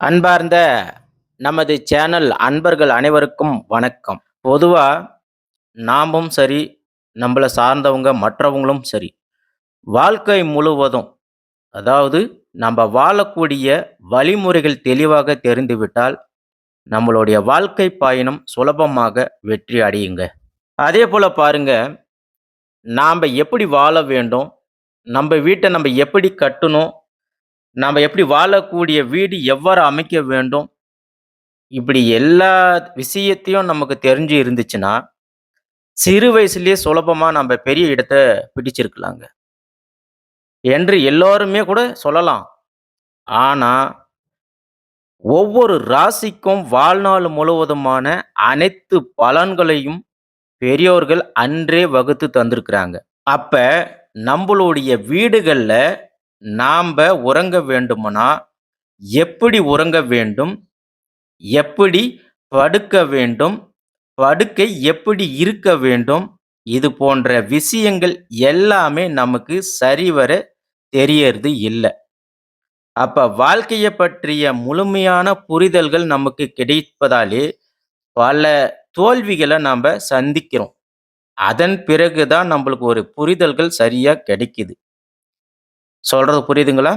அன்பார்ந்த நமது சேனல் அன்பர்கள் அனைவருக்கும் வணக்கம். பொதுவாக நாமும் சரி நம்மளை சார்ந்தவங்க மற்றவங்களும் சரி வாழ்க்கை முழுவதும் அதாவது நம்ம வாழக்கூடிய வழிமுறைகள் தெளிவாக தெரிந்துவிட்டால் நம்மளுடைய வாழ்க்கை பயணம் சுலபமாக வெற்றி அடையுங்க. அதே போல் பாருங்க நாம் எப்படி வாழ வேண்டும் நம்ம வீட்டை நம்ம எப்படி கட்டணும் நாம் எப்படி வாழக்கூடிய வீடு எவ்வாறு அமைக்க வேண்டும்? இப்படி எல்லா விஷயத்தையும் நமக்கு தெரிஞ்சு இருந்துச்சுன்னா சிறு வயசுலேயே சுலபமாக நம்ம பெரிய இடத்த பிடிச்சிருக்கலாங்க. என்று எல்லோருமே கூட சொல்லலாம். ஆனால் ஒவ்வொரு ராசிக்கும் வாழ்நாள் முழுவதுமான அனைத்து பலன்களையும் பெரியோர்கள் அன்றே வகுத்து தந்திருக்கிறாங்க. அப்ப நம்மளுடைய வீடுகளில் நாம் உறங்க வேண்டுமானா எப்படி உறங்க வேண்டும்? எப்படி படுக்க வேண்டும்? படுக்கை எப்படி இருக்க வேண்டும்? இது போன்ற விஷயங்கள் எல்லாமே நமக்கு சரிவர தெரியறது இல்லை. அப்ப வாழ்க்கையை பற்றிய முழுமையான புரிதல்கள் நமக்கு கிடைப்பதாலே பல தோல்விகளை நாம் சந்திக்கிறோம். அதன் பிறகுதான் நம்மளுக்கு ஒரு புரிதல்கள் சரியா கிடைக்குது. சொல்கிறது புரியுதுங்களா?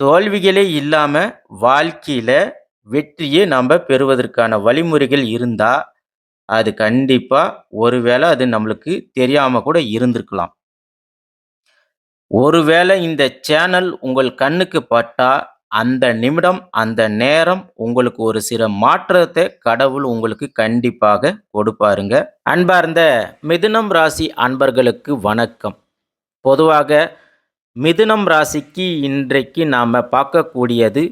தோல்விகளே இல்லாமல் வாழ்க்கையில் வெற்றியை நம்ம பெறுவதற்கான வழிமுறைகள் இருந்தால் அது கண்டிப்பாக ஒருவேளை அது நம்மளுக்கு தெரியாமல் கூட இருந்திருக்கலாம். ஒருவேளை இந்த சேனல் உங்கள் கண்ணுக்கு பட்டால் அந்த நிமிடம் அந்த நேரம் உங்களுக்கு ஒரு சில மாற்றத்தை கடவுள் உங்களுக்கு கண்டிப்பாக கொடுப்பாருங்க. அன்பார்ந்த மிதுனம் ராசி அன்பர்களுக்கு வணக்கம். பொதுவாக மிதுனம் ராசிக்கு இன்றைக்கு நாம் பார்க்கக்கூடியது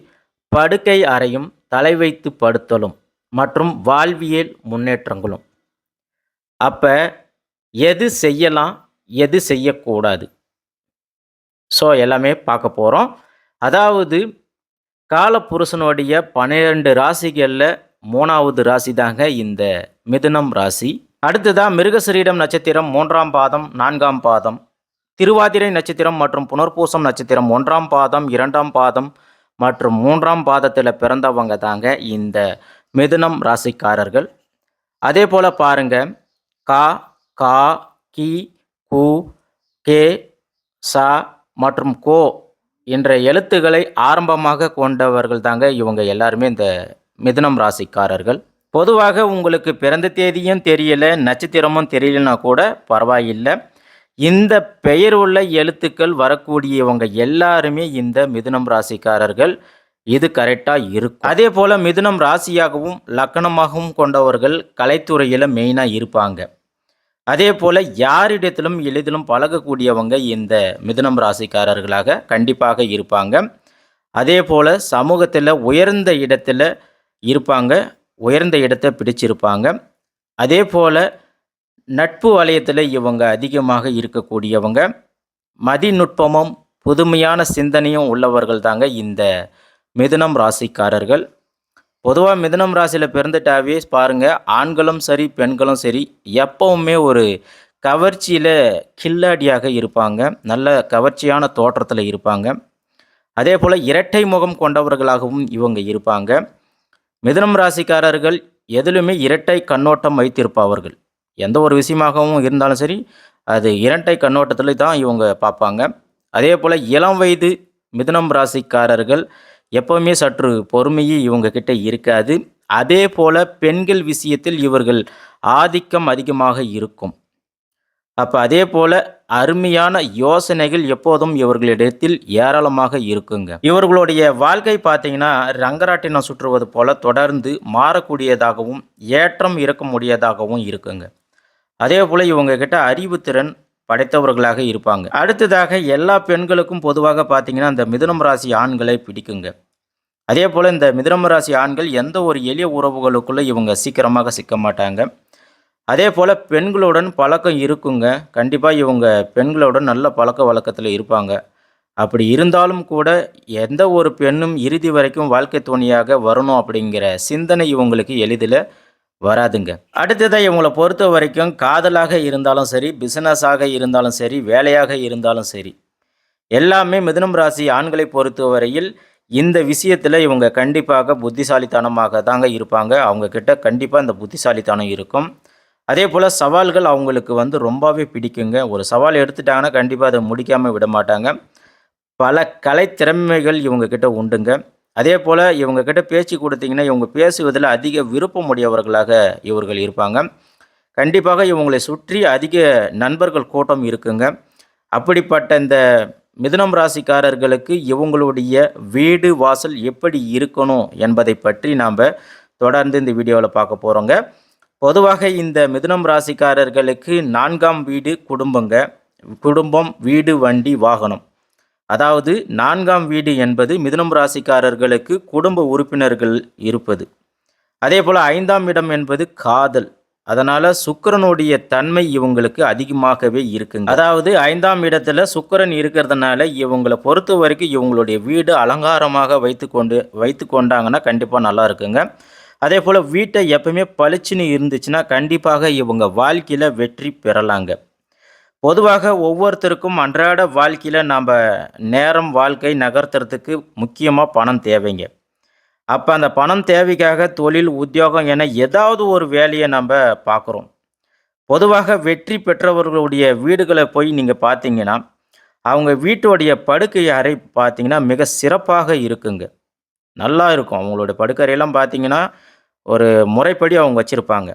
படுக்கை அறையும் தலை வைத்து படுத்தலும் மற்றும் வாழ்வியல் முன்னேற்றங்களும். அப்போ எது செய்யலாம் எது செய்யக்கூடாது? ஸோ எல்லாமே பார்க்க போகிறோம் அதாவது காலப்புருஷனுடைய பன்னிரெண்டு ராசிகளில் மூணாவது ராசி தாங்க இந்த மிதுனம் ராசி. அடுத்ததான் மிருகசரீடம் நட்சத்திரம் மூன்றாம் பாதம் நான்காம் பாதம் திருவாதிரை நட்சத்திரம் மற்றும் புனர்பூசம் நட்சத்திரம் ஒன்றாம் பாதம் இரண்டாம் பாதம் மற்றும் மூன்றாம் பாதத்தில் பிறந்தவங்க தாங்க இந்த மிதுனம் ராசிக்காரர்கள். அதே போல் பாருங்க. கா கா கி கு கே சா மற்றும் கோ என்ற எழுத்துக்களை ஆரம்பமாக கொண்டவர்கள் தாங்க இவங்க எல்லாருமே இந்த மிதுனம் ராசிக்காரர்கள். பொதுவாக உங்களுக்கு பிறந்த தேதியும் தெரியல நட்சத்திரமும் தெரியலனா கூட பரவாயில்லை. இந்த பெயர் உள்ள எழுத்துக்கள் வரக்கூடியவங்க எல்லாருமே இந்த மிதுனம் ராசிக்காரர்கள். இது கரெக்டாக இருக்கும். அதே போல் மிதுனம் ராசியாகவும் லக்கணமாகவும் கொண்டவர்கள் கலைத்துறையில் மெயினாக இருப்பாங்க. அதே போல் யாரிடத்திலும் எளிதிலும் பழகக்கூடியவங்க இந்த மிதுனம் ராசிக்காரர்களாக கண்டிப்பாக இருப்பாங்க. அதே போல் சமூகத்தில் உயர்ந்த இடத்துல இருப்பாங்க. உயர்ந்த இடத்தை பிடிச்சிருப்பாங்க. அதே போல் நட்பு வலயத்தில் இவங்க அதிகமாக இருக்கக்கூடியவங்க. மதிநுட்பமும் புதுமையான சிந்தனையும் உள்ளவர்கள் தாங்க இந்த மிதுனம் ராசிக்காரர்கள். பொதுவாக மிதுனம் ராசியில் பிறந்துட்டாவே பாருங்கள் ஆண்களும் சரி பெண்களும் சரி எப்பவுமே ஒரு கவர்ச்சியில் கில்லாடியாக இருப்பாங்க. நல்ல கவர்ச்சியான தோற்றத்தில் இருப்பாங்க. அதே போல் இரட்டை முகம் கொண்டவர்களாகவும் இவங்க இருப்பாங்க. மிதுனம் ராசிக்காரர்கள் எதிலுமே இரட்டை கண்ணோட்டம் வைத்திருப்பவர்கள். எந்த ஒரு விஷயமாகவும் இருந்தாலும் சரி அது இரட்டை கண்ணோட்டத்தில் தான் இவங்க பார்ப்பாங்க. அதே போல் இளம் வயது மிதுனம் ராசிக்காரர்கள் எப்பவுமே சற்று பொறுமையே இவங்க கிட்ட இருக்காது. அதே போல் பெண்கள் விஷயத்தில் இவர்கள் ஆதிக்கம் அதிகமாக இருக்கும். அப்போ அதே போல் அருமையான யோசனைகள் எப்போதும் இவர்களிடத்தில் ஏராளமாக இருக்குங்க. இவர்களுடைய வாழ்க்கை பார்த்தீங்கன்னா ரங்கராட்டினம் சுற்றுவது போல தொடர்ந்து மாறக்கூடியதாகவும் ஏற்றம் இறக்க முடியதாகவும் இருக்குங்க. அதே போல் இவங்க கிட்ட அறிவுத்திறன் படைத்தவர்களாக இருப்பாங்க. அடுத்ததாக எல்லா பெண்களுக்கும் பொதுவாக பார்த்தீங்கன்னா அந்த மிதுனம் ராசி ஆண்களை பிடிக்குங்க. அதே போல் இந்த மிதுனம் ராசி ஆண்கள் எந்த ஒரு எளிய உறவுகளுக்குள்ளே இவங்க சீக்கிரமாக சிக்க மாட்டாங்க. அதே போல் பெண்களுடன் பழக்கம் இருக்குங்க. கண்டிப்பாக இவங்க பெண்களுடன் நல்ல பழக்க வழக்கத்தில் இருப்பாங்க. அப்படி இருந்தாலும் கூட எந்த ஒரு பெண்ணும் இறுதி வரைக்கும் வாழ்க்கை துணையாக வரணும் அப்படிங்கிற சிந்தனை இவங்களுக்கு எளிதில் வராதுங்க. அடுத்ததாக இவங்களை பொறுத்த வரைக்கும் காதலாக இருந்தாலும் சரி பிஸ்னஸாக இருந்தாலும் சரி வேலையாக இருந்தாலும் சரி எல்லாமே மிதுனம் ராசி ஆண்களை பொறுத்தவரையில் இந்த விஷயத்தில் இவங்க கண்டிப்பாக புத்திசாலித்தனமாக தாங்க இருப்பாங்க. அவங்கக்கிட்ட கண்டிப்பாக இந்த புத்திசாலித்தனம் இருக்கும். அதே போல் சவால்கள் அவங்களுக்கு வந்து ரொம்பவே பிடிக்குங்க. ஒரு சவால் எடுத்துட்டாங்கன்னா கண்டிப்பாக அதை முடிக்காமல் விட மாட்டாங்க. பல கலை திறமைகள் இவங்கக்கிட்ட உண்டுங்க. அதே போல் இவங்க கிட்ட பேச்சு கொடுத்தீங்கன்னா இவங்க பேசுவதில் அதிக விருப்பமுடையவர்களாக இவர்கள் இருப்பாங்க. கண்டிப்பாக இவங்களை சுற்றி அதிக நண்பர்கள் கூட்டம் இருக்குங்க. அப்படிப்பட்ட இந்த மிதுனம் ராசிக்காரர்களுக்கு இவங்களுடைய வீடு வாசல் எப்படி இருக்கணும் என்பதை பற்றி நாம் தொடர்ந்து இந்த வீடியோவில் பார்க்க போகிறோங்க பொதுவாக இந்த மிதுனம் ராசிக்காரர்களுக்கு நான்காம் வீடு குடும்பங்க. குடும்பம் வீடு வண்டி வாகனம். அதாவது நான்காம் வீடு என்பது மிதுனம் ராசிக்காரர்களுக்கு குடும்ப உறுப்பினர்கள் இருப்பது. அதே போல் ஐந்தாம் இடம் என்பது காதல். அதனால் சுக்கரனுடைய தன்மை இவங்களுக்கு அதிகமாகவே இருக்குங்க. அதாவது ஐந்தாம் இடத்துல சுக்கிரன் இருக்கிறதுனால இவங்களை பொறுத்த வரைக்கும் இவங்களுடைய வீடு அலங்காரமாக வைத்து கொண்டு வைத்து கொண்டாங்கன்னா கண்டிப்பாக நல்லா இருக்குங்க. அதே போல் வீட்டை எப்பவுமே பளிச்சுன்னு இருந்துச்சுன்னா கண்டிப்பாக இவங்க வாழ்க்கையில் வெற்றி பெறலாங்க. பொதுவாக ஒவ்வொருத்தருக்கும் அன்றாட வாழ்க்கையில் நம்ம நேரம் வாழ்க்கை நகர்த்துறதுக்கு முக்கியமாக பணம் தேவைங்க. அப்போ அந்த பணம் தேவைக்காக தொழில் உத்தியோகம் என ஏதாவது ஒரு வேலையை நம்ம பார்க்குறோம். பொதுவாக வெற்றி பெற்றவர்களுடைய வீடுகளை போய் நீங்கள் பார்த்தீங்கன்னா அவங்க வீட்டுடைய படுக்கை அறை பார்த்தீங்கன்னா மிக சிறப்பாக இருக்குங்க. நல்லா இருக்கும். அவங்களுடைய படுக்கறையெல்லாம் பார்த்தீங்கன்னா ஒரு முறைப்படி அவங்க வச்சுருப்பாங்க.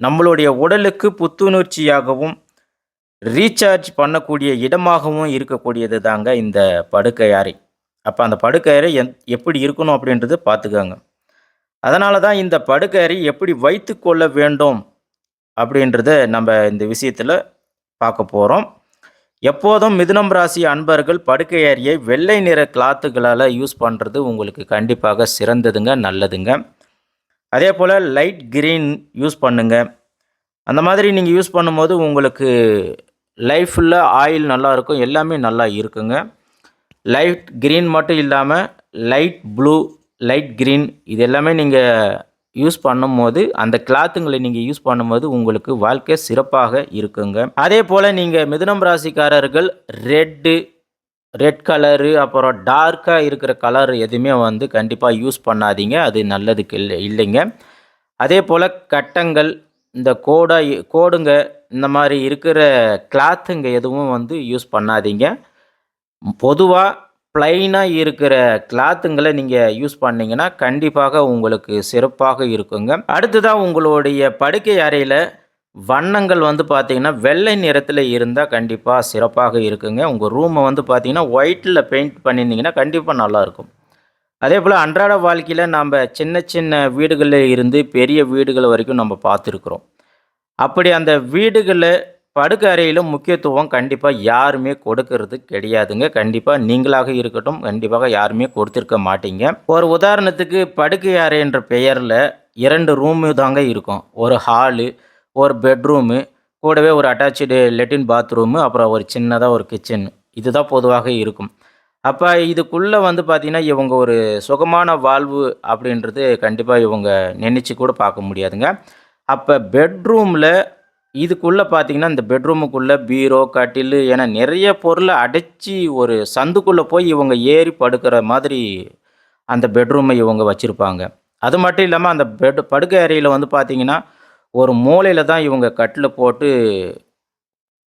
நம்மளுடைய உடலுக்கு புத்துணர்ச்சியாகவும் ரீசார்ஜ் பண்ணக்கூடிய இடமாகவும் இருக்கக்கூடியது தாங்க இந்த படுக்கை அறை. அப்போ அந்த படுக்கை அறை எந் எப்படி இருக்கணும் அப்படின்றது பார்த்துக்கோங்க. அதனால தான் இந்த படுக்கை அறை எப்படி வைத்து கொள்ள வேண்டும் அப்படின்றத நம்ம இந்த விஷயத்தில் பார்க்க போகிறோம் எப்போதும் மிதுனம் ராசி அன்பர்கள் படுக்கை அறையை வெள்ளை நிற கிளாத்துகளால் யூஸ் பண்ணுறது உங்களுக்கு கண்டிப்பாக சிறந்ததுங்க நல்லதுங்க. அதே போல் லைட் கிரீன் யூஸ் பண்ணுங்க. அந்த மாதிரி நீங்கள் யூஸ் பண்ணும்போது உங்களுக்கு லைஃப்பில் ஆயில் நல்லா இருக்கும் எல்லாமே நல்லா இருக்குங்க. லைட் க்ரீன் மட்டும் இல்லாமல் லைட் ப்ளூ லைட் க்ரீன் இது எல்லாமே நீங்கள் யூஸ் பண்ணும்போது அந்த கிளாத்துங்களை நீங்கள் யூஸ் பண்ணும்போது உங்களுக்கு வாழ்க்கை சிறப்பாக இருக்குங்க. அதே போல் நீங்கள் மிதுனம் ராசிக்காரர்கள் ரெட்டு ரெட் கலரு அப்புறம் டார்க்காக இருக்கிற கலர் எதுவுமே வந்து கண்டிப்பாக யூஸ் பண்ணாதீங்க அது நல்லதுக்கு இல்லை இல்லைங்க. அதே போல் கட்டங்கள் இந்த கோடா கோடுங்க இந்த மாதிரி இருக்கிற கிளாத்துங்க எதுவும் வந்து யூஸ் பண்ணாதீங்க. பொதுவாக ப்ளைனாக இருக்கிற கிளாத்துங்களை நீங்கள் யூஸ் பண்ணீங்கன்னா கண்டிப்பாக உங்களுக்கு சிறப்பாக இருக்குங்க. அடுத்ததாக உங்களுடைய படுக்கை அறையில் வண்ணங்கள் வந்து பார்த்தீங்கன்னா வெள்ளை நிறத்தில் இருந்தால் கண்டிப்பாக சிறப்பாக இருக்குங்க. உங்கள் ரூமை வந்து பார்த்திங்கன்னா ஒயிட்டில் பெயிண்ட் பண்ணியிருந்தீங்கன்னா கண்டிப்பாக நல்லாயிருக்கும் அதே போல் அன்றாட வாழ்க்கையில் நம்ம சின்ன சின்ன வீடுகளில் இருந்து பெரிய வீடுகள் வரைக்கும் நம்ம பார்த்துருக்குறோம் அப்படி அந்த வீடுகளில் படுக்கை அறையிலும் முக்கியத்துவம் கண்டிப்பாக யாருமே கொடுக்கறது கிடையாதுங்க. கண்டிப்பாக நீங்களாக இருக்கட்டும் கண்டிப்பாக யாருமே கொடுத்துருக்க மாட்டீங்க. ஒரு உதாரணத்துக்கு படுக்கை அறைன்ற பெயரில் இரண்டு ரூமு தாங்க இருக்கும். ஒரு ஹாலு ஒரு பெட்ரூமு கூடவே ஒரு அட்டாச்சு லெட்டின் பாத்ரூமு அப்புறம் ஒரு சின்னதாக ஒரு கிச்சன் இதுதான் பொதுவாக இருக்கும். அப்போ இதுக்குள்ளே வந்து பார்த்திங்கன்னா இவங்க ஒரு சுகமான வாழ்வு அப்படின்றது கண்டிப்பாக இவங்க நினச்சி கூட பார்க்க முடியாதுங்க. அப்போ பெட்ரூமில் இதுக்குள்ளே பார்த்தீங்கன்னா இந்த பெட்ரூமுக்குள்ளே பீரோ கட்டில் என நிறைய பொருளை அடைச்சி ஒரு சந்துக்குள்ளே போய் இவங்க ஏறி படுக்கிற மாதிரி அந்த பெட்ரூமை இவங்க வச்சுருப்பாங்க. அது மட்டும் இல்லாமல் அந்த பெட் படுக்கை அறையில் வந்து பார்த்தீங்கன்னா ஒரு மூலையில் தான் இவங்க கட்டில் போட்டு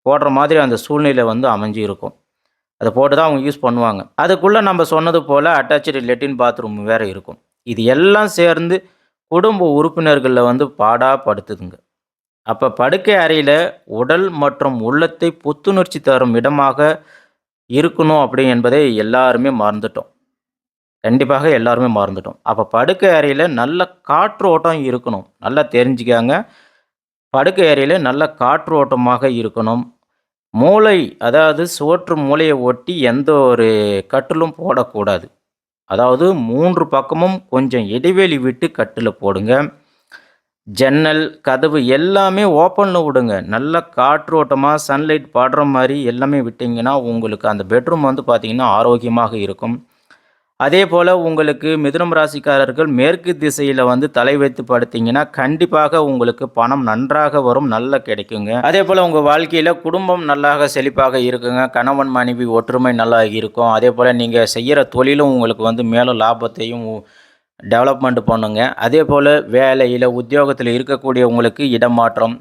போடுற மாதிரி அந்த சூழ்நிலை வந்து அமைஞ்சு இருக்கும் அதை போட்டு தான் அவங்க யூஸ் பண்ணுவாங்க. அதுக்குள்ளே நம்ம சொன்னது போல் அட்டாச்சு லெட்டின் பாத்ரூம் வேறு இருக்கும். இது எல்லாம் சேர்ந்து குடும்ப உறுப்பினர்களில் வந்து பாடாக படுத்துதுங்க அப்போ படுக்கை அறையில் உடல் மற்றும் உள்ளத்தை புத்துணர்ச்சி தரும் இடமாக இருக்கணும் அப்படி என்பதை எல்லாருமே மறந்துட்டோம். கண்டிப்பாக எல்லாருமே மறந்துட்டோம். அப்போ படுக்கை அறையில் நல்ல காற்று ஓட்டம் இருக்கணும். நல்லா தெரிஞ்சுக்காங்க. படுக்கை அறையில் நல்ல காற்று ஓட்டமாக இருக்கணும். மூளை அதாவது சுவற்று மூளையை ஒட்டி எந்த ஒரு கட்டிலும் போடக்கூடாது. அதாவது மூன்று பக்கமும் கொஞ்சம் இடைவெளி விட்டு கட்டில் போடுங்க. ஜன்னல் கதவு எல்லாமே ஓப்பனில் விடுங்க. நல்ல காற்றோட்டமாக சன்லைட் பாடுற மாதிரி எல்லாமே விட்டிங்கன்னா உங்களுக்கு அந்த பெட்ரூம் வந்து பார்த்திங்கன்னா ஆரோக்கியமாக இருக்கும். அதே போல் உங்களுக்கு மிதுனம் ராசிக்காரர்கள் மேற்கு திசையில் வந்து தலை வைத்து படுத்தீங்கன்னா கண்டிப்பாக உங்களுக்கு பணம் நன்றாக வரும் நல்ல கிடைக்குங்க. அதே போல் உங்கள் வாழ்க்கையில் குடும்பம் நல்லாக செழிப்பாக இருக்குங்க. கணவன் மனைவி ஒற்றுமை நல்லா இருக்கும். அதே போல் நீங்கள் செய்கிற தொழிலும் உங்களுக்கு வந்து மேலும் லாபத்தையும் டெவலப்மெண்ட் பண்ணுங்க. அதே போல் வேலையில் உத்தியோகத்தில் இருக்கக்கூடிய உங்களுக்கு இடமாற்றம்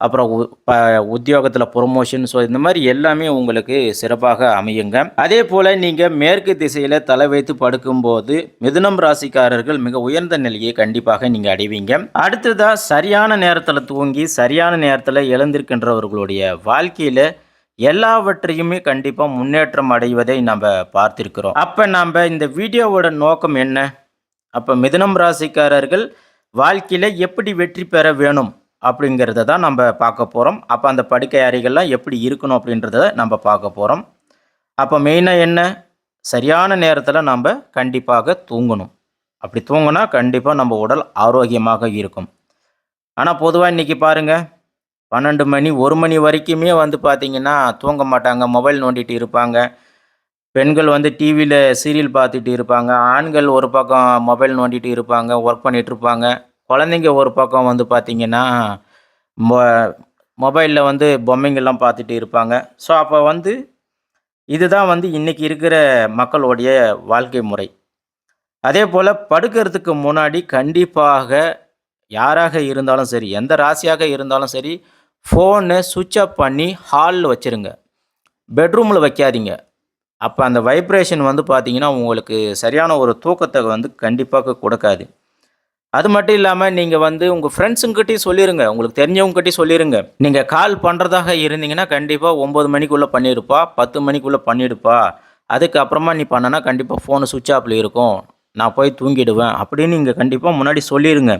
அப்புறம் உ- ப உத்தியோகத்தில் ப்ரொமோஷன் ஸோ இந்த மாதிரி எல்லாமே உங்களுக்கு சிறப்பாக அமையுங்க. அதே போல் நீங்கள் மேற்கு திசையில் தலை வைத்து படுக்கும்போது மிதுனம் ராசிக்காரர்கள் மிக உயர்ந்த நிலையை கண்டிப்பாக நீங்கள் அடைவீங்க. அடுத்ததாக சரியான நேரத்தில் தூங்கி சரியான நேரத்தில் எழுந்திருக்கின்றவர்களுடைய வாழ்க்கையில் எல்லாவற்றையுமே கண்டிப்பாக முன்னேற்றம் அடைவதை நம்ம பார்த்திருக்கிறோம். அப்போ நம்ம இந்த வீடியோவோட நோக்கம் என்ன? அப்போ மிதுனம் ராசிக்காரர்கள் வாழ்க்கையில் எப்படி வெற்றி பெற வேணும்? அப்படிங்கிறத தான் நம்ம பார்க்க போகிறோம் அப்போ அந்த படுக்கை அறைகள்லாம் எப்படி இருக்கணும் அப்படின்றத நம்ம பார்க்க போகிறோம் அப்போ மெயினாக என்ன? சரியான நேரத்தில் நம்ம கண்டிப்பாக தூங்கணும். அப்படி தூங்கினா கண்டிப்பாக நம்ம உடல் ஆரோக்கியமாக இருக்கும். ஆனால் பொதுவாக இன்றைக்கி பாருங்கள் பன்னெண்டு மணி ஒரு மணி வரைக்குமே வந்து பார்த்திங்கன்னா தூங்க மாட்டாங்க. மொபைல் நோண்டிட்டு இருப்பாங்க. பெண்கள் வந்து டிவியில் சீரியல் பார்த்துட்டு இருப்பாங்க. ஆண்கள் ஒரு பக்கம் மொபைல் நோண்டிட்டு இருப்பாங்க ஒர்க் பண்ணிகிட்டு இருப்பாங்க. குழந்தைங்க ஒரு பக்கம் வந்து பார்த்திங்கன்னா மொ மொபைலில் வந்து பொம்மைங்கள்லாம் பார்த்துட்டு இருப்பாங்க. ஸோ அப்போ வந்து இதுதான் வந்து இன்றைக்கி இருக்கிற மக்களுடைய வாழ்க்கை முறை. அதே போல் படுக்கிறதுக்கு முன்னாடி கண்டிப்பாக யாராக இருந்தாலும் சரி எந்த ராசியாக இருந்தாலும் சரி ஃபோனை சுவிட்ச் ஆஃப் பண்ணி ஹாலில் வச்சுருங்க. பெட்ரூமில் வைக்காதீங்க. அப்போ அந்த வைப்ரேஷன் வந்து பார்த்தீங்கன்னா உங்களுக்கு சரியான ஒரு தூக்கத்தை வந்து கண்டிப்பாக கொடுக்காது. அது மட்டும் இல்லாமல் நீங்கள் வந்து உங்கள் ஃப்ரெண்ட்ஸுங்கிட்டையும் சொல்லிடுங்க உங்களுக்கு தெரிஞ்சவங்ககிட்டயும் சொல்லிடுங்க நீங்கள் கால் பண்ணுறதாக இருந்தீங்கன்னா கண்டிப்பாக ஒம்பது மணிக்குள்ளே பண்ணியிருப்பா பத்து மணிக்குள்ளே பண்ணிடுப்பா. அதுக்கப்புறமா நீ பண்ணனா கண்டிப்பாக ஃபோனு சுவிட்ச் ஆஃபில் இருக்கும். நான் போய் தூங்கிடுவேன். அப்படின்னு நீங்கள் கண்டிப்பாக முன்னாடி சொல்லிடுங்க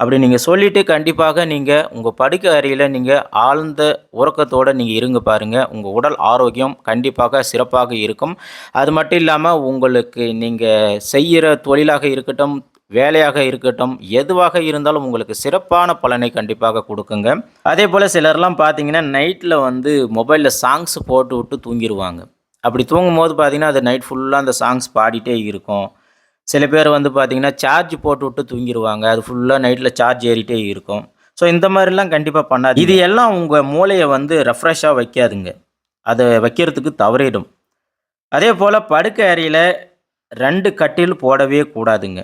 அப்படி நீங்கள் சொல்லிவிட்டு கண்டிப்பாக நீங்கள் உங்கள் படுக்கை அறையில் நீங்கள் ஆழ்ந்த உறக்கத்தோடு நீங்கள் இருங்க பாருங்கள் உங்கள் உடல் ஆரோக்கியம் கண்டிப்பாக சிறப்பாக இருக்கும். அது மட்டும் இல்லாமல் உங்களுக்கு நீங்கள் செய்கிற தொழிலாக இருக்கட்டும் வேலையாக இருக்கட்டும் எதுவாக இருந்தாலும் உங்களுக்கு சிறப்பான பலனை கண்டிப்பாக கொடுக்குங்க. அதே போல் சிலர்லாம் பார்த்தீங்கன்னா நைட்டில் வந்து மொபைலில் சாங்ஸ் போட்டு விட்டு தூங்கிடுவாங்க அப்படி தூங்கும்போது பார்த்தீங்கன்னா அது நைட் ஃபுல்லாக அந்த சாங்ஸ் பாடிட்டே இருக்கும். சில பேர் வந்து பார்த்திங்கன்னா சார்ஜ் போட்டு விட்டு தூங்கிடுவாங்க அது ஃபுல்லாக நைட்டில் சார்ஜ் ஏறிட்டே இருக்கும். ஸோ இந்த மாதிரிலாம் கண்டிப்பாக பண்ணாது இது எல்லாம் உங்கள் மூளையை வந்து ரெஃப்ரெஷ்ஷாக வைக்காதுங்க. அதை வைக்கிறதுக்கு தவறிடும். அதே போல் படுக்கை அறையில் ரெண்டு கட்டில் போடவே கூடாதுங்க.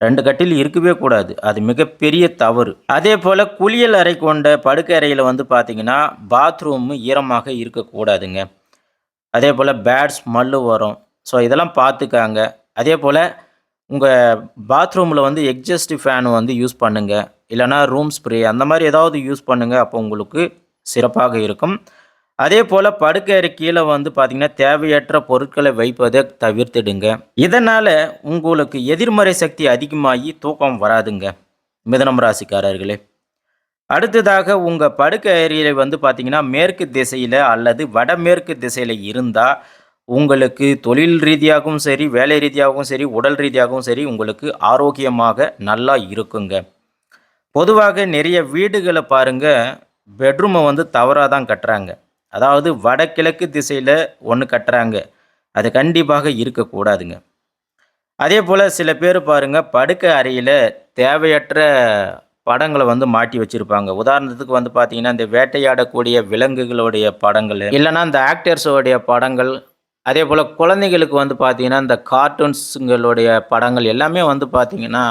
ரெண்டு கட்டில் இருக்கவே கூடாது. அது மிகப்பெரிய தவறு. அதே போல் குளியல் அறை கொண்ட படுக்கை அறையில் வந்து பார்த்தீங்கன்னா பாத்ரூம் ஈரமாக இருக்கக்கூடாதுங்க அதே போல் பேட் ஸ்மெல்லு வரும் ஸோ இதெல்லாம் பார்த்துக்காங்க அதே போல் உங்கள் பாத்ரூமில் வந்து எக்ஸஸ்ட் ஃபேன் வந்து யூஸ் பண்ணுங்கள் இல்லைனா ரூம் ஸ்ப்ரே அந்த மாதிரி ஏதாவது யூஸ் பண்ணுங்கள் அப்போ உங்களுக்கு சிறப்பாக இருக்கும். அதே போல் படுக்கை கீழே வந்து பார்த்திங்கன்னா தேவையற்ற பொருட்களை வைப்பதை தவிர்த்துடுங்க. இதனால் உங்களுக்கு எதிர்மறை சக்தி அதிகமாகி தூக்கம் வராதுங்க மிதனம் ராசிக்காரர்களே. அடுத்ததாக உங்கள் படுக்கை அறையில் வந்து பார்த்தீங்கன்னா மேற்கு திசையில் அல்லது வடமேற்கு திசையில் இருந்தால் உங்களுக்கு தொழில் ரீதியாகவும் சரி வேலை ரீதியாகவும் சரி உடல் ரீதியாகவும் சரி உங்களுக்கு ஆரோக்கியமாக நல்லா இருக்குங்க. பொதுவாக நிறைய வீடுகளை பாருங்க பெட்ரூமை வந்து தவறாக தான் கட்டுறாங்க. அதாவது வடகிழக்கு திசையில் ஒன்று கட்டுறாங்க. அது கண்டிப்பாக இருக்கக்கூடாதுங்க. அதே போல் சில பேர் பாருங்கள் படுக்கை அறையில் தேவையற்ற படங்களை வந்து மாட்டி வச்சுருப்பாங்க. உதாரணத்துக்கு வந்து பார்த்திங்கன்னா இந்த வேட்டையாடக்கூடிய விலங்குகளுடைய படங்கள் இல்லைன்னா இந்த ஆக்டர்ஸோடைய படங்கள் அதே போல் குழந்தைகளுக்கு வந்து பார்த்திங்கன்னா இந்த கார்ட்டூன்ஸுங்களுடைய படங்கள் எல்லாமே வந்து பார்த்திங்கன்னா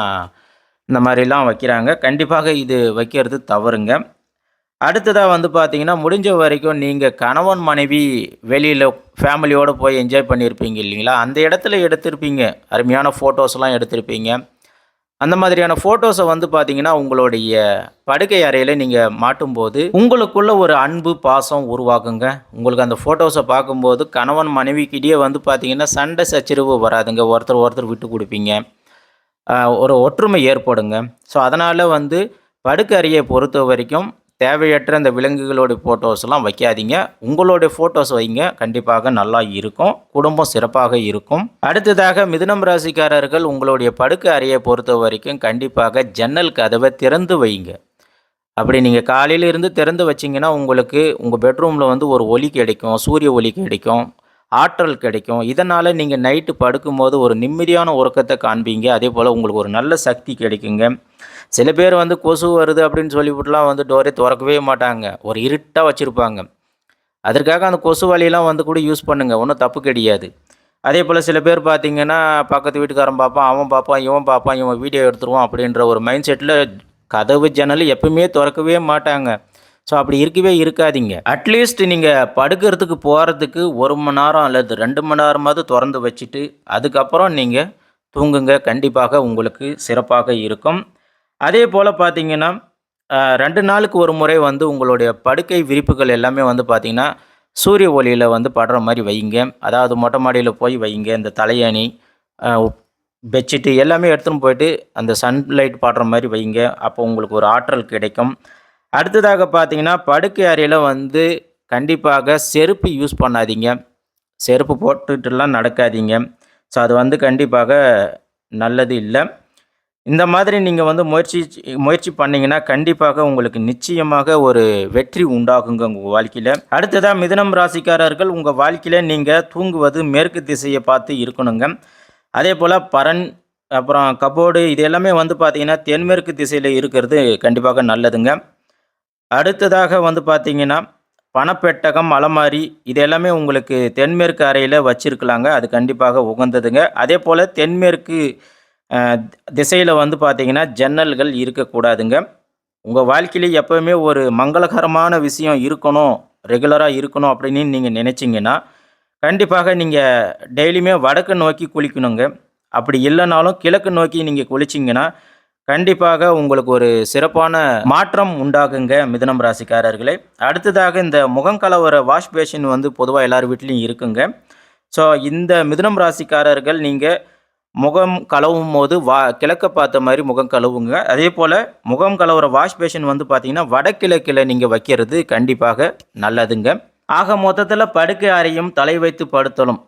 இந்த மாதிரிலாம் வைக்கிறாங்க. கண்டிப்பாக இது வைக்கிறது தவறுங்க. அடுத்ததாக வந்து பார்த்தீங்கன்னா முடிஞ்ச வரைக்கும் நீங்கள் கணவன் மனைவி வெளியில் ஃபேமிலியோடு போய் என்ஜாய் பண்ணியிருப்பீங்க இல்லைங்களா? அந்த இடத்துல எடுத்திருப்பீங்க. அருமையான ஃபோட்டோஸ்லாம் எடுத்திருப்பீங்க. அந்த மாதிரியான ஃபோட்டோஸை வந்து பார்த்தீங்கன்னா உங்களுடைய படுக்கை அறையில் நீங்கள் மாட்டும்போது உங்களுக்குள்ள ஒரு அன்பு பாசம் உருவாக்குங்க. உங்களுக்கு அந்த ஃபோட்டோஸை பார்க்கும்போது கணவன் மனைவிக்கிட்டேயே வந்து பார்த்தீங்கன்னா சண்டை சச்சரிவு வராதுங்க. ஒருத்தர் ஒருத்தர் விட்டு கொடுப்பீங்க. ஒரு ஒற்றுமை ஏற்படுங்க. ஸோ அதனால் வந்து படுக்கை அறையை பொறுத்த வரைக்கும் தேவையற்ற அந்த விலங்குகளோட ஃபோட்டோஸ்லாம் வைக்காதீங்க. உங்களுடைய ஃபோட்டோஸ் வைங்க. கண்டிப்பாக நல்லா இருக்கும். குடும்பம் சிறப்பாக இருக்கும். அடுத்ததாக மிதுனம் ராசிக்காரர்கள் உங்களுடைய படுக்கை அறையை பொறுத்த வரைக்கும் கண்டிப்பாக ஜன்னல் கதவை திறந்து வைங்க. அப்படி நீங்கள் காலையில இருந்து திறந்து வச்சிங்கன்னா உங்களுக்கு உங்கள் பெட்ரூமில் வந்து ஒரு ஒளி கிடைக்கும். சூரிய ஒளி கிடைக்கும். ஆற்றல் கிடைக்கும். இதனால் நீங்கள் நைட்டு படுக்கும்போது ஒரு நிம்மதியான உறக்கத்தை காண்பீங்க. அதே போல் உங்களுக்கு ஒரு நல்ல சக்தி கிடைக்குங்க. சில பேர் வந்து கொசு வருது அப்படின்னு சொல்லிவிட்டுலாம் வந்து டோரே திறக்கவே மாட்டாங்க. ஒரு இருட்டாக வச்சுருப்பாங்க. அதற்காக அந்த கொசு வலையெல்லாம் வந்து கூட யூஸ் பண்ணுங்கள் ஒன்றும் தப்பு கிடையாது. அதே போல் சில பேர் பார்த்தீங்கன்னா பக்கத்து வீட்டுக்காரன் பார்ப்பான் அவன் பார்ப்பான் இவன் பார்ப்பான் இவன் வீடியோ எடுத்துருவான் அப்படின்ற ஒரு மைண்ட் செட்டில் கதவு ஜன்னல் எப்பவுமே திறக்கவே மாட்டாங்க. ஸோ அப்படி இருக்கவே இருக்காதீங்க. அட்லீஸ்ட் நீங்கள் படுக்கிறதுக்கு போகிறதுக்கு ஒரு மணி நேரம் அல்லது ரெண்டு மணி நேரமாவது திறந்து வச்சுட்டு அதுக்கப்புறம் நீங்கள் தூங்குங்க. கண்டிப்பாக உங்களுக்கு சிறப்பாக இருக்கும். அதே போல் பார்த்தீங்கன்னா ரெண்டு நாளுக்கு ஒரு முறை வந்து உங்களுடைய படுக்கை விரிப்புகள் எல்லாமே வந்து பார்த்தீங்கன்னா சூரிய ஒளியில் வந்து படுற மாதிரி வைங்க அதாவது மொட்டை மாடியில் போய் வைங்க இந்த தலையணி பெட்ஷீட்டு எல்லாமே எடுத்துன்னு போயிட்டு அந்த சன்லைட் படுற மாதிரி வைங்க அப்போ உங்களுக்கு ஒரு ஆற்றல் கிடைக்கும். அடுத்ததாக பார்த்தீங்கன்னா படுக்கை அறையில் வந்து கண்டிப்பாக செருப்பு யூஸ் பண்ணாதீங்க. செருப்பு போட்டுட்டுலாம் நடக்காதீங்க. ஸோ அது வந்து கண்டிப்பாக நல்லது இல்லை. இந்த மாதிரி நீங்கள் வந்து முயற்சி முயற்சி பண்ணீங்கன்னா கண்டிப்பாக உங்களுக்கு நிச்சயமாக ஒரு வெற்றி உண்டாகுங்க உங்கள் வாழ்க்கையில். அடுத்ததாக மிதனம் ராசிக்காரர்கள் உங்கள் வாழ்க்கையில் நீங்கள் தூங்குவது மேற்கு திசையை பார்த்து இருக்கணுங்க. அதே போல் பரன் அப்புறம் கபோர்டு இது எல்லாமே வந்து பார்த்தீங்கன்னா தென்மேற்கு திசையில் இருக்கிறது கண்டிப்பாக நல்லதுங்க. அடுத்ததாக வந்து பார்த்தீங்கன்னா பணப்பெட்டகம் அலமாரி இது எல்லாமே உங்களுக்கு தென்மேற்கு அறையில் வச்சுருக்கலாங்க. அது கண்டிப்பாக உகந்ததுங்க. அதே போல் தென்மேற்கு திசையில் வந்து பார்த்திங்கன்னா ஜன்னல்கள் இருக்கக்கூடாதுங்க. உங்கள் வாழ்க்கையிலே எப்போவுமே ஒரு மங்களகரமான விஷயம் இருக்கணும் ரெகுலராக இருக்கணும் அப்படின்னு நீங்கள் நினச்சிங்கன்னா கண்டிப்பாக நீங்கள் டெய்லியுமே வடக்கு நோக்கி குளிக்கணுங்க. அப்படி இல்லைனாலும் கிழக்கு நோக்கி நீங்கள் குளிச்சிங்கன்னா கண்டிப்பாக உங்களுக்கு ஒரு சிறப்பான மாற்றம் உண்டாகுங்க மிதனம் ராசிக்காரர்களே. அடுத்ததாக இந்த முகங்கலவர வாஷ் பேஷன் வந்து பொதுவாக எல்லார் வீட்லேயும் இருக்குங்க. ஸோ இந்த மிதனம் ராசிக்காரர்கள் நீங்கள் முகம் கழுவும் போது வா கிழக்க பார்த்த மாதிரி முகம் கழுவுங்க. அதே போல் முகம் கழுவுற வாஷ் பேஷன் வந்து பார்த்திங்கன்னா வடகிழக்கில் நீங்கள் வைக்கிறது கண்டிப்பாக நல்லதுங்க. ஆக மொத்தத்தில் படுக்கை அறையும் தலை வைத்து படுத்தலும்.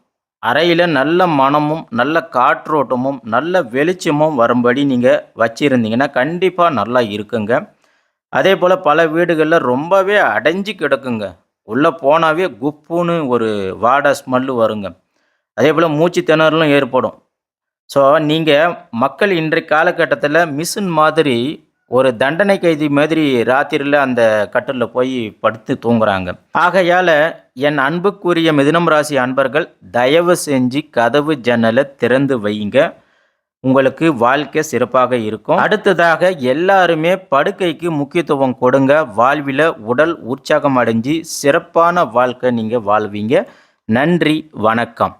அறையில் நல்ல மனமும் நல்ல காற்றோட்டமும் நல்ல வெளிச்சமும் வரும்படி நீங்கள் வச்சுருந்தீங்கன்னா கண்டிப்பாக நல்லா இருக்குங்க. அதே போல் பல வீடுகளில் ரொம்பவே அடைஞ்சு கிடக்குங்க. உள்ளே போனாவே குப்புன்னு ஒரு வாடை ஸ்மெல்லு வருங்க. அதே போல் மூச்சு திணறலும் ஏற்படும். ஸோ நீங்கள் மக்கள் இன்றைய காலகட்டத்தில் மிஷின் மாதிரி ஒரு தண்டனை கைதி மாதிரி ராத்திரியில் அந்த கட்டிலில் போய் படுத்து தூங்குறாங்க. ஆகையால் என் அன்புக்குரிய மிதுனம் ராசி அன்பர்கள் தயவு செஞ்சு கதவு ஜன்னலை திறந்து வைங்க. உங்களுக்கு வாழ்க்கை சிறப்பாக இருக்கும். அடுத்ததாக எல்லாருமே படுக்கைக்கு முக்கியத்துவம் கொடுங்க. வாழ்வில் உடல் உற்சாகம் அடைஞ்சு சிறப்பான வாழ்க்கை நீங்கள் வாழ்வீங்க. நன்றி வணக்கம்.